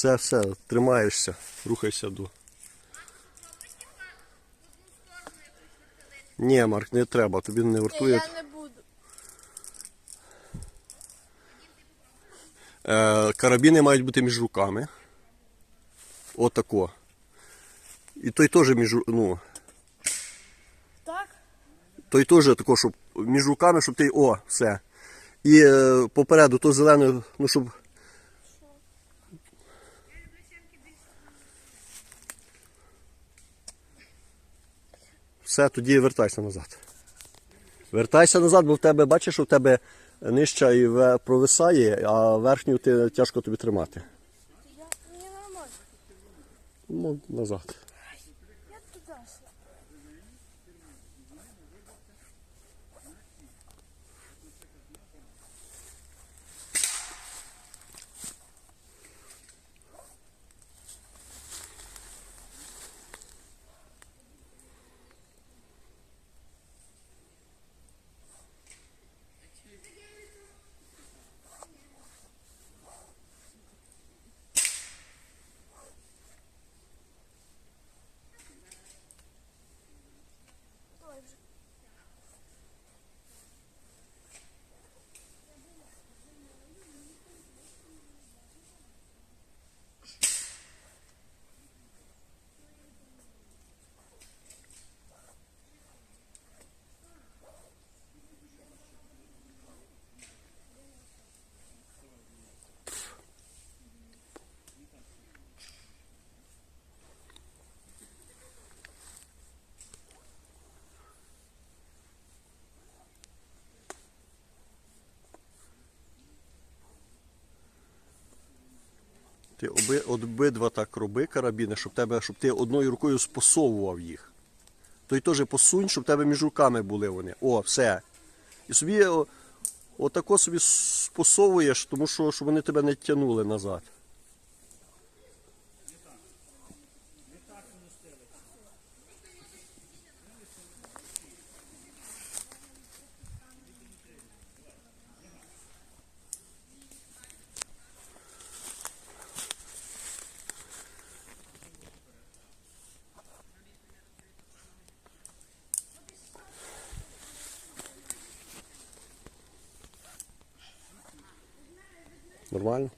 Все, все, тримаєшся, рухайся до. Ні, Марк, не треба, тобі не вартує. я не буду. Е, карабіни мають бути між руками. Отако. І той теж між ну, Так? той теж тако, щоб між руками, щоб ти. О, все. І е, попереду то зелене, ну щоб. Все, тоді вертайся назад. Вертайся назад, бо в тебе, бачиш, в тебе нижча і провисає, а верхню ти тяжко тобі тримати. Ну, назад. Ти оби, обидва так роби карабіни, щоб, тебе, щоб ти одною рукою спосовував їх. Той теж посунь, щоб в тебе між руками були вони. О, все. І собі отако собі спосовуєш, тому що щоб вони тебе не тягнули назад. Нормально?